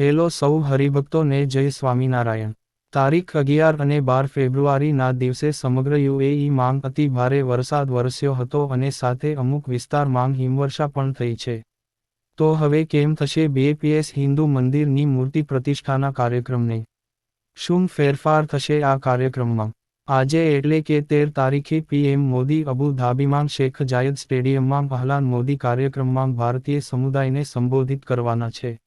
Hello સૌ હરિભક્તોને જય સ્વામિનારાયણ. તારીખ અગિયાર અને બાર ફેબ્રુઆરીના દિવસે સમગ્ર યુએઈ માંગ અતિ ભારે વરસાદ વરસ્યો હતો અને સાથે અમુક વિસ્તાર માંગ હિમવર્ષા પણ થઈ છે. તો હવે કેમ થશે બીએપીએસ હિન્દુ મંદિરની મૂર્તિ પ્રતિષ્ઠાના કાર્યક્રમને? શું ફેરફાર થશે આ કાર્યક્રમમાં? આજે એટલે કે તેર તારીખે પીએમ મોદી અબુ ધાબીમાં શેખ જાયદ સ્ટેડિયમમાં પહેલાન મોદી કાર્યક્રમમાં ભારતીય સમુદાયને સંબોધિત કરવાના છે.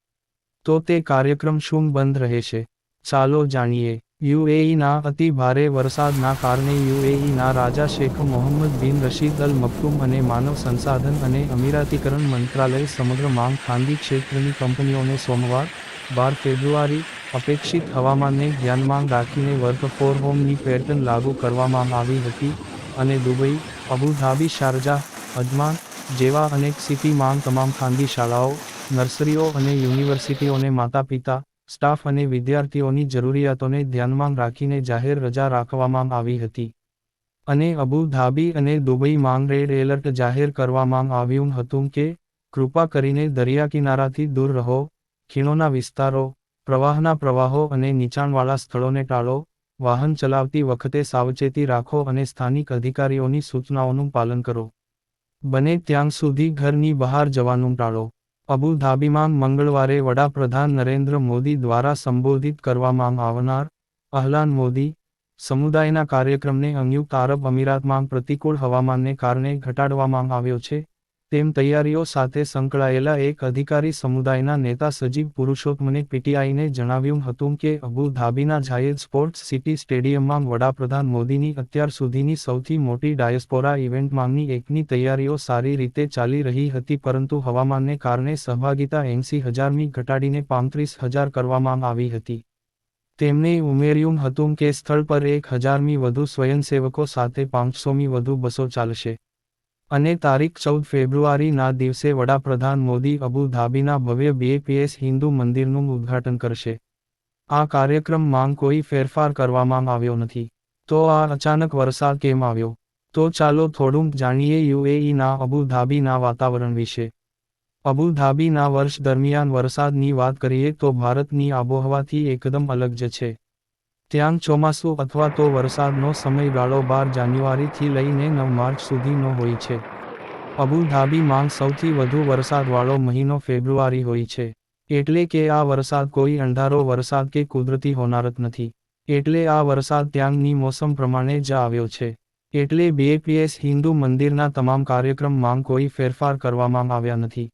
તો તે કાર્યક્રમ શું બંધ રહેશે? ચાલો જાણીએ. યુએઈના અતિ ભારે વરસાદના કારણે યુએઈના રાજા શેખ મોહમ્મદ બિન રશીદ અલ મકતુમ અને માનવ સંસાધન અને અમીરાતીકરણ મંત્રાલય સમગ્ર માંગ ખાનગી ક્ષેત્રની કંપનીઓને સોમવાર, બાર ફેબ્રુઆરી, અપેક્ષિત હવામાનને ધ્યાનમાં રાખીને વર્ક ફોર હોમની પેટર્ન લાગુ કરવામાં આવી હતી અને દુબઈ, અબુધાબી શારજા અજમાન જેવા અનેક સિટી માંગ તમામ ખાનગી શાળાઓ નર્સરીઓ અને યુનિવર્સિટીઓને માતા પિતા સ્ટાફ અને વિદ્યાર્થીઓની જરૂરિયાતોને ધ્યાનમાં રાખીને જાહેર રજા રાખવામાં આવી હતી. અને અબુ ધાબી અને દુબઈ માંગ રેડ એલર્ટ જાહેર કરવામાં આવ્યું હતું કે, કૃપા કરીને દરિયાકિનારાથી દૂર રહો, ખીણોના વિસ્તારો, પ્રવાહના પ્રવાહો અને નીચાણવાળા સ્થળોને ટાળો, વાહન ચલાવતી વખતે સાવચેતી રાખો અને સ્થાનિક અધિકારીઓની સૂચનાઓનું પાલન કરો. બને ત્યાં સુધી ઘરની બહાર જવાનું ટાળો. અબુ ધાબીમાં મંગળવારે વડાપ્રધાન નરેન્દ્ર મોદી દ્વારા સંબોધિત કરવામાં આવનાર અહલાન મોદી સમુદાયના કાર્યક્રમને સંયુક્ત આરબ અમીરાતમાં પ્રતિકૂળ હવામાનને કારણે ઘટાડવામાં આવ્યો છે. તેમ તૈયારીઓ સાથે સંકળાયેલા એક અધિકારી સમુદાયના નેતા સજીવ પુરુષોત્તમને પીટીઆઈને જણાવ્યું હતું કે અબુ ધાબીના જાયેદ સ્પોર્ટ્સ સિટી સ્ટેડિયમમાં વડાપ્રધાન મોદીની અત્યાર સુધીની સૌથી મોટી ડાયસ્પોરા ઇવેન્ટમાંની એકની તૈયારીઓ સારી રીતે ચાલી રહી હતી પરંતુ હવામાનને કારણે સહભાગિતા એંસી હજારમી ઘટાડીને પાંત્રીસ હજાર કરવામાં આવી હતી. તેમણે ઉમેર્યું હતું કે સ્થળ પર એક હજારમી વધુ સ્વયંસેવકો સાથે પાંચસોમી વધુ બસો ચાલશે. અને તારીખ ચૌદ ફેબ્રુઆરીના દિવસે વડાપ્રધાન મોદી અબુ ધાબીના ભવ્ય બીએપીએસ હિન્દુ મંદિરનું ઉદ્ઘાટન કરશે. આ કાર્યક્રમમાં કોઈ ફેરફાર કરવામાં આવ્યો નથી. તો આ અચાનક વરસાદ કેમ આવ્યો? તો ચાલો થોડુંક જાણીએ યુએઈના અબુ ધાબીના વાતાવરણ વિશે. અબુ ધાબીના વર્ષ દરમિયાન વરસાદની વાત કરીએ તો ભારતની આબોહવાથી એકદમ અલગ જ છે. ત્યાં ચોમાસું અથવા તો વરસાદનો સમયગાળો બાર જાન્યુઆરીથી લઈને નવ માર્ચ સુધીનો હોય છે. અબુધાબીમાં સૌથી વધુ વરસાદવાળો મહિનો ફેબ્રુઆરી હોય છે. એટલે કે આ વરસાદ કોઈ અંધારો વરસાદ કે કુદરતી હોનારત નથી. એટલે આ વરસાદ ત્યાંની મોસમ પ્રમાણે જ આવ્યો છે. એટલે બીએપીએસ હિન્દુ મંદિરના તમામ કાર્યક્રમમાં કોઈ ફેરફાર કરવામાં આવ્યા નથી.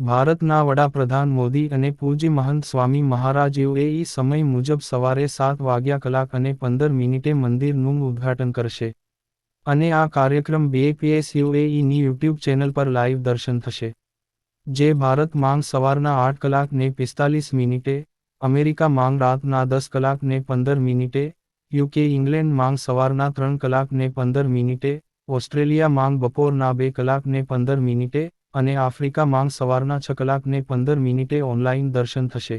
ભારતના વડાપ્રધાન મોદી અને પૂજ્ય મહંત સ્વામી મહારાજ યુએઈ સમય મુજબ સવારે સાત વાગ્યા કલાક અને પંદર મિનિટે મંદિરનું ઉદ્ઘાટન કરશે. અને આ કાર્યક્રમ બીએપીએસ યુએઈની યુટ્યુબ ચેનલ પર લાઈવ દર્શન થશે. જે ભારત માંગ સવારના આઠ કલાક ને પિસ્તાલીસ મિનિટે, અમેરિકા માંગ રાતના દસ કલાક ને પંદર મિનિટે યુકે ઇંગ્લેન્ડ માંગ સવારના ત્રણ કલાક ને પંદર મિનિટે, ઓસ્ટ્રેલિયા માંગ બપોરના બે કલાક ને પંદર મિનિટે અને આફ્રિકા માંગ સવારના છ કલાકને પંદર મિનિટે ઓનલાઇન દર્શન થશે.